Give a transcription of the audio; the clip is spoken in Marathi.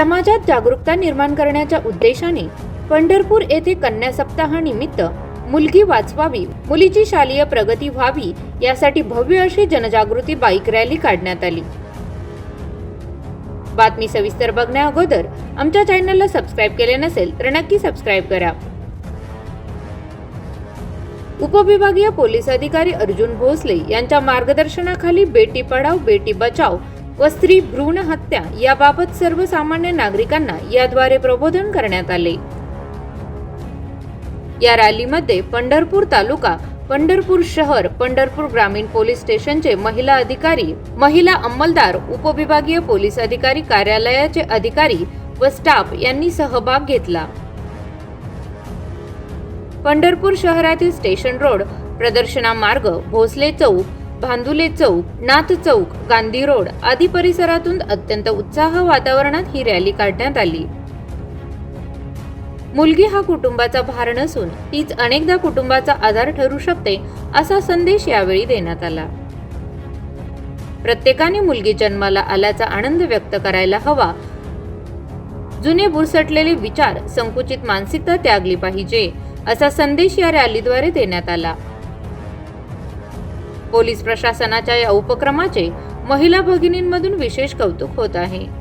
समाजात जागरूकता निर्माण करण्याच्या उद्देशाने पंढरपूर येथे कन्या सप्ताहानिमित्त मुलगी वाचवावी मुलीची शालेय प्रगती व्हावी यासाठी भव्य अशी जनजागृती बाईक रॅली काढण्यात आली. बातमी सविस्तर बघण्या अगोदर आमच्या चॅनलला सबस्क्राईब केले नसेल तर नक्की सबस्क्राईब करा. उपविभागीय पोलीस अधिकारी अर्जुन भोसले यांच्या मार्गदर्शनाखाली बेटी पढाव बेटी बचाव व स्त्री भ्रूण हत्या याबाबत सर्वसामान्य नागरिकांना याद्वारे प्रबोधन करण्यात आले. या रॅलीमध्ये पंढरपूर तालुका पंढरपूर शहर पंढरपूर ग्रामीण पोलीस स्टेशनचे महिला अधिकारी महिला अंमलदार उपविभागीय पोलीस अधिकारी कार्यालयाचे अधिकारी व स्टाफ यांनी सहभाग घेतला. पंढरपूर शहरातील स्टेशन रोड प्रदर्शना मार्ग भोसले चौक भांदुले चौक नाथ चौक गांधी रोड आदी परिसरातून अत्यंत उत्साह वातावरणात ही रॅली काढण्यात आली. मुलगी हा कुटुंबाचा भार नसून तीच अनेकदा कुटुंबाचा आधार ठरू शकते असा संदेश यावेळी देण्यात आला. प्रत्येकाने मुलगी जन्माला आल्याचा आनंद व्यक्त करायला हवा. जुने बुरसटलेले विचार संकुचित मानसिकता त्यागली पाहिजे असा संदेश या रॅलीद्वारे देण्यात आला. पोलीस प्रशासनाच्या या उपक्रमाचे महिला भगिनींमधून विशेष कौतुक होत आहे.